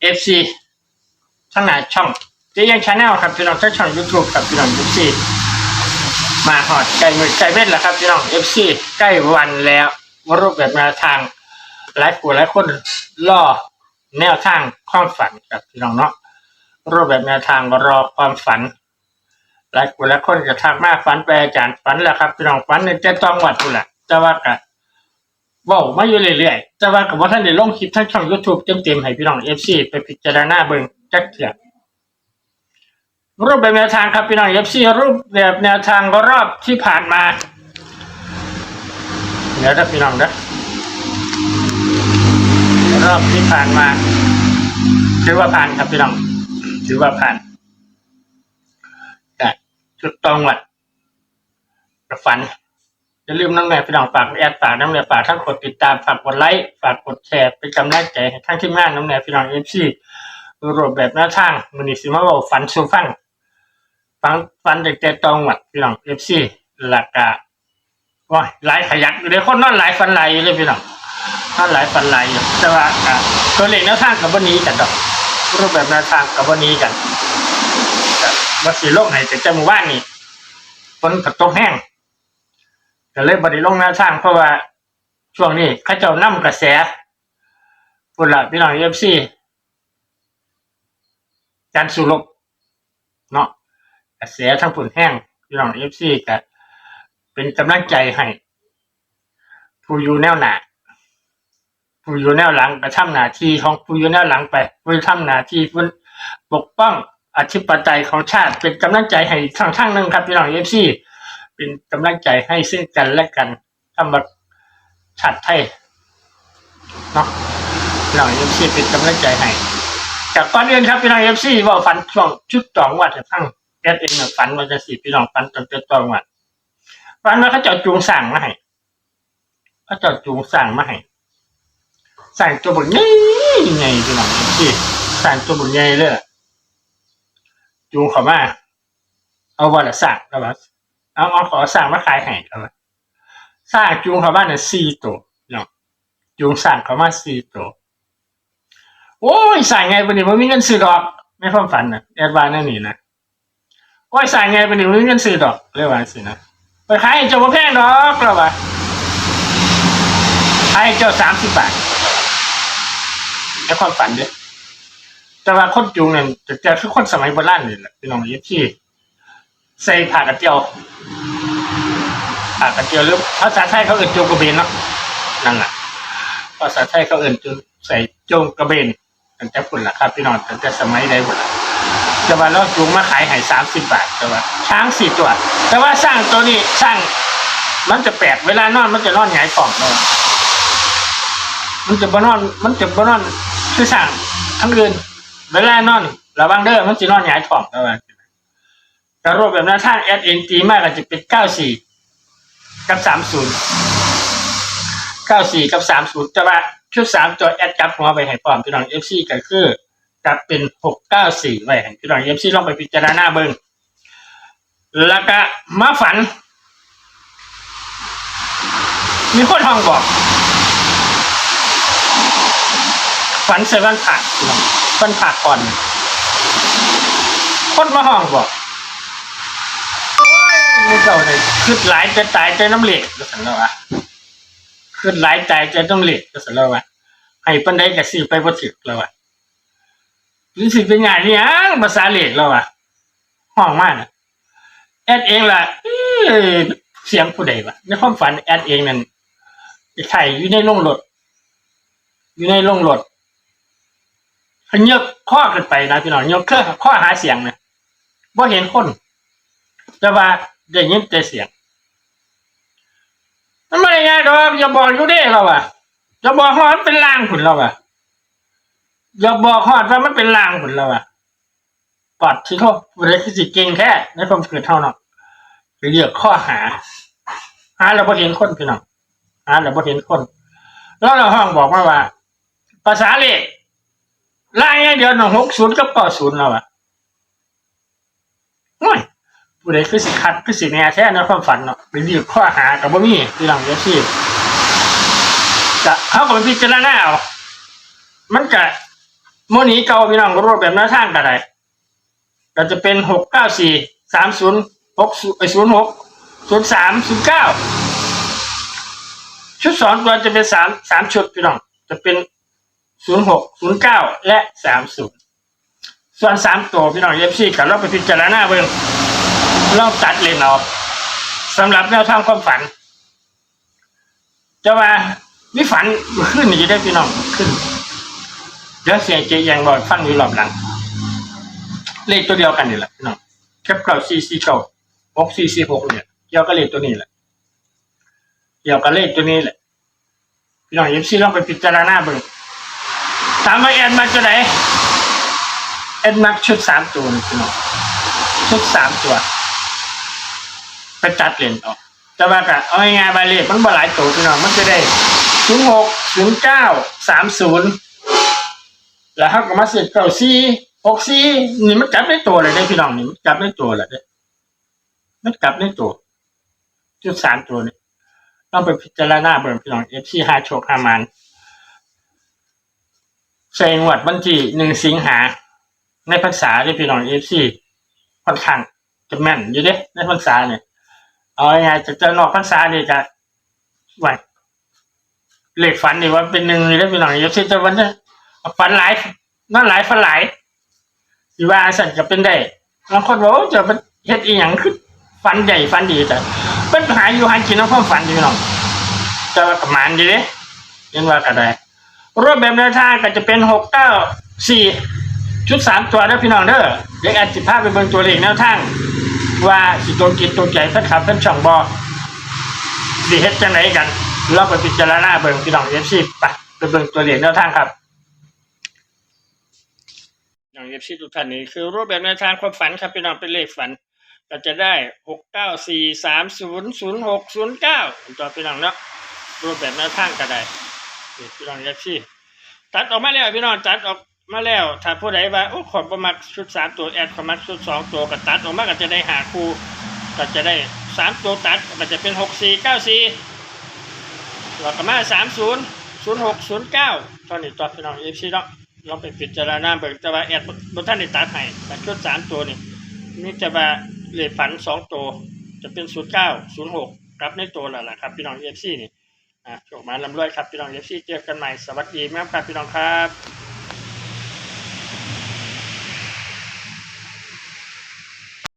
เอฟซีทั้งหลายช่องเจียังชาแนลครับพี่น้องทั้งช่องยูทูบครับพี่น้องเอฟซีมาหอดใกล้มือใกล้เม็ดแล้วครับพี่น้องเอฟซีใกล้วันแล้ววรูปแบบแนวทางหลายคนหลายคนล่อแนวทางความฝันครับพี่น้องเนาะรูปแบบแนวทางรอความฝันหลายคนหลายคนจะทักมาฝันไปอาจารย์ฝันแล้วครับพี่น้องฝันในเจ้าต้องวัดนู่แหละแต่ว่ากะ เว้ามาอยู่เรื่อยๆแต่ว่ากับว่าท่านได้ลงคลิปทั้งช่อง YouTube เต็มๆให้พี่น้อง FC ไปพิจารณาเบิ่งจักเถื่อรูปแบบแนวทางครับพี่น้อง FC รูปแบบแนวทางรอบที่ผ่านมาเดี๋ยวถ้าพี่น้องนะรอบที่ผ่านมาถือว่าผ่านครับพี่น้องถือว่าผ่านแต่จุดตรงวัดฝัน อย่าลืมน้องแม่พี่น้องฝากแอดฝากน้องแม่ฝากทั้งกดติดตามฝากกดไลค์ฝากกดแชร์เป็นกำลังใจให้ทั้งทีมงานน้องแม่พี่น้องเอฟซีรูปแบบหน้าทางมันนี่สิมาบอกฝันสู่ฟังฟังฟันเด็กแต่ตองหวัดพี่น้องเอฟซีหลักกะว้าหลายขยักเดี๋ยวคนนอนหลายฟันไหลเลยพี่น้องนอนหลายฟันไหลแต่ว่าตัวเลขแนวทางกับวันนี้กันดอกรูปแบบแนวทางกับวันนี้กันว่าสีโลกไหนแต่จะมือว่านนี่ฝนตกแห้ง ก็เลยบริลงแนวทางเพราะว่า ช่วงนี้เข้าเจ้านํกระแสพุ่นละพี่น้องเอฟซีการสู้รบเนาะกระแสทั้งผุนแห้งพี่น้องเอฟซีก็เป็นกำลังใจให้ผู้อยู่แนวหน้าผู้อยู่แนวหลังก็ทำหน้าที่ของผู้อยู่แนวหลังไปผู้ทำหน้าที่ผู้ปกป้องอธิปไตยของชาติเป็นกำลังใจให้ทั้งทั้งหนึ่งครับพี่น้องเอฟซี เป็นกำลังใจให้ซึ่งกันและกันทำมาชัดไทยเนาะพี่น้องเอฟซีเป็นกำลังใจให้จากก่อนอื่นครับพี่น้องเอฟซีว่าฝันช่วงชุดจองวัดจะทั้งแอดเองเนี่ยฝันว่าจะสิพี่น้องฝันตั้งแต่ตอนวัดฝันว่าเขาเจะจูงสั่งมาให้เขาเจะจูงสั่งมาให้สั่งตัวบุญใหญ่ใหญ่พี่น้องเอฟซีสั่งตัวบุญใหญ่เลยจูงเขามาเอาวันละสั่งแล้วว่า เอาเอาขอสั่งมาขายให้กันละสร้างจูงเขาบ้านเนี่ยสี่ตัวเนาะจูงสั่งเขามาสี่ตัวโอ้ยสั่งไงวันนี้ผมมีเงินซื้อดอกไม่ความฝันนะแอดวานนั่นนี่นะโอ้ยสั่งไงวันนี้ผมมีเงินซื้อดอกเรียกว่าสินะไปขายเจ้าบ่แพงดอกแล้วว่าขายเจ้าสามสิบบาทในความฝันเด้อแต่ว่าคนจูงเนี่ยจะจะคือคนสมัยโบราณนี่แหละพี่น้องยี่ที่ ใส่ผักกระเจียวผักกระเจียวหรือภาษาไทยเขาเอ่นโจงกระเบนเนาะนั่นแหละภาษาไทยเขาเอ่นจุใส่โจงกระเบนตั้งแต่ปุ่นละครับพี่น้องตั้งแต่สมัยใดปุ่นละแต่ว่าเราจูงมาขายให้สามสิบบาทแต่ว่าช้างสี่ตัว แต่ว่าสร้างตัวนี้สร้าง มันจะแปลกเวลานอนมันจะนอนหงายท้องเลยมันจะบ่นอน มันจะบ่นอนคือสร้างทั้งคืนเวลานอนระวังเด้อมันจะนอนหงายท้องแล้วว่า กระโรบแบบนั้นถ้าแอดเอ็นตีมากก็จะเป็นเก้าสี่กับสามศูนย์เก้าสี่กับสามศูนย์แต่ว่าชุดสามตัวแอดจับหัวไปให้พร้อมพี่น้องเอฟซีก็คือจับเป็นหกเก้าสี่ไว้ให้พี่น้องเอฟซีลองไปพิจารณาเบิ่งแล้วก็มาฝัน มีคนห้องบอก ฝันเซเว่นผักพี่น้องวันผักก่อนคนมาห้องบอก นี่เจ้าเลยขึ้นหลายจะตายใจน้ำเหล็กก็สันแล้ววะขึ้นหลายใจใจน้ำเหล็กก็สันแล้ววะให้ปันได้กับซื้อไปบ่ถึกแล้ววะรู้สึกเป็นไงนี่ยังภาษาเหล็กแล้ววะห้องมากนะแอดเองล่ะเสียงผู้ใดวะในความฝันแอดเองนั่นไข่อยู่ในโรงรถอยู่ในโรงรถเขายกข้อขึ้นไปนะพี่น้องยกเครื่องข้อหาเสียงนะว่าเห็นคน แต่ว่า ได้ยินแต่เสียงมันไม่ได้ง่ายดอกอย่าบอกอยู่เด้เราอะอย่าบอกฮอดมันเป็นลางผุนเราอะอย่าบอกฮอดว่ามันเป็นลางผุนเราอะปอดที่เขาบริคือสิเก่งแค่ในความเกิดเท่านั้นเรียกข้อหา หาเราบ่เห็นคนพี่น้องหาเราบ่เห็นคน แล้วเราห้องบอกมาว่า ภาษาเลขล่างอย่างเดียวหนึ่งหกศูนย์กับเก้าศูนย์เราอะโอ้ย ผู้ใดคือสิคัดคือสิแน่แท้ในความฝันเนาะไปรีบข้อหากับบ่มีที่หลังเดี๋ยวชีพจะเขาก็ไปพิจารณาเอามันก็โมนี้เก่าพี่น้องรูปแบบแนวทางกันไดก็จะเป็นหกเก้าสี่สามศูนย์หกศูนย์หกศูนย์สามศูนย์เก้าชุดสองตัวจะเป็นสามสามชุดพี่น้องจะเป็นศูนย์หกศูนย์เก้าและสามศูนย์ส่วนสามตัวพี่น้องเอฟซีกับเราไปพิจารณาเบิ่ง ลองตัดเลนเอาสำหรับแนวทางความฝัน จะว่าวิฝันขึ้นนี่จะได้พี่น้องขึ้นเดี๋ยวเสียเจยังบอกฟังอยู่รอบหลัง เลขตัวเดียวกันนี่แหละพี่น้องแคปเก่าซีซีเก่าหกซีซีหกเนี่ยเกี่ยวกับเลขตัวนี้แหละเกี่ยวกับเลขตัวนี้แหละพี่น้องเอฟซีลองไปพิจารณาเบิ่งถามว่าแอนมาจะไหนแอนมักชุดสามตัวนี่พี่น้องชุดสามตัว ไปจัดเลนออก แต่ว่ากะเอาง่ายๆบาเลขมันบ่หลายตัวพี่น้องมันจะได้ศูนย์หกศูนย์เก้าสามศูนย์แล้วเขาก็มาเสร็จเก้าสี่หกสี่นี่มันกลับในตัวเลยได้พี่น้องนี่มันกลับในตัวเลยเด้มันกลับในตัวจุดสามตัวนี่ต้องไปพิจารณาเบิ่งพี่น้องเอฟซีห้าโชคห้ามันใส่งวดวันที่หนึ่งสิงหา ในภาษาที่พี่น้องเอฟซีค่อนข้างจะแม่นอยู่เด้ในภาษาเนี่ย เอาไงจะจะนอกพรรษาดีจะไหวเหล็กฝันนี่ว่าเป็นหนึ่งเลยได้เป็นหน่อยยศจะวันนี้ฝันหลายนั่นหลายฝันหลายสิว่าสันจะเป็นได้บางคนบอกว่าจะเป็นเฮ็ดอีหยังคือฝันใหญ่ฝันดีแต่เป็นหาอยู่หากินน้ำความฝันดีพี่น้องจะว่าประมาณดีเด้ยังว่ากันได้รูปแบบแนวทางก็จะเป็นหกเก้าสี่ชุดสามตัวเด้อพี่น้องเด้อเด็กอาจสิภาพไปเบิ่งตัวเลขแนวทาง ว่าสิตัวกินตัวใหญ่สักขับเป็นช่องบอสิเฮ็ดจังไหนกัน เราไปพิจารณาเบิ่งพี่น้องเอฟซีไปไปเบิ่งตัวเลขแนวทางครับพี่น้องเอฟซีทุกท่านนี้คือรูปแบบแนวทางความฝันครับพี่น้องเป็นเลขฝันก็จะได้หกเก้าสี่สามศูนย์ศูนย์หกศูนย์เก้าตัวพี่น้องเนาะรูปแบบแนวทางก็ได้พี่น้องเอฟซีตัดออกมาแล้วพี่น้องตัดออก มาแล้ว ถ้าผู้ใดว่าโอ้ขอประมักชุดสามตัวแอดขอมักชุดสองตัวก็ตัดออกมาก็จะได้หาคู่ก็จะได้สามตัวตัดก็จะเป็นหกสี่เก้าสี่แล้วก็มาสามศูนย์ศูนย์หกศูนย์เก้าตอนนี้ตัวพี่น้องเอฟซีเนาะเราไปพิจารณาเบิกแต่ว่าแอดบนท่านได้ตัดให้แต่ชุดสามตัวนี่นี่จะว่าเลขฝันสองตัวจะเป็นศูนย์เก้าศูนย์หกรับในตัวแล้วล่ะครับพี่น้องเอฟซีนี่อะโชคมาลำรวยครับพี่น้องเอฟซีเจอกันใหม่สวัสดีครับพี่น้องครับ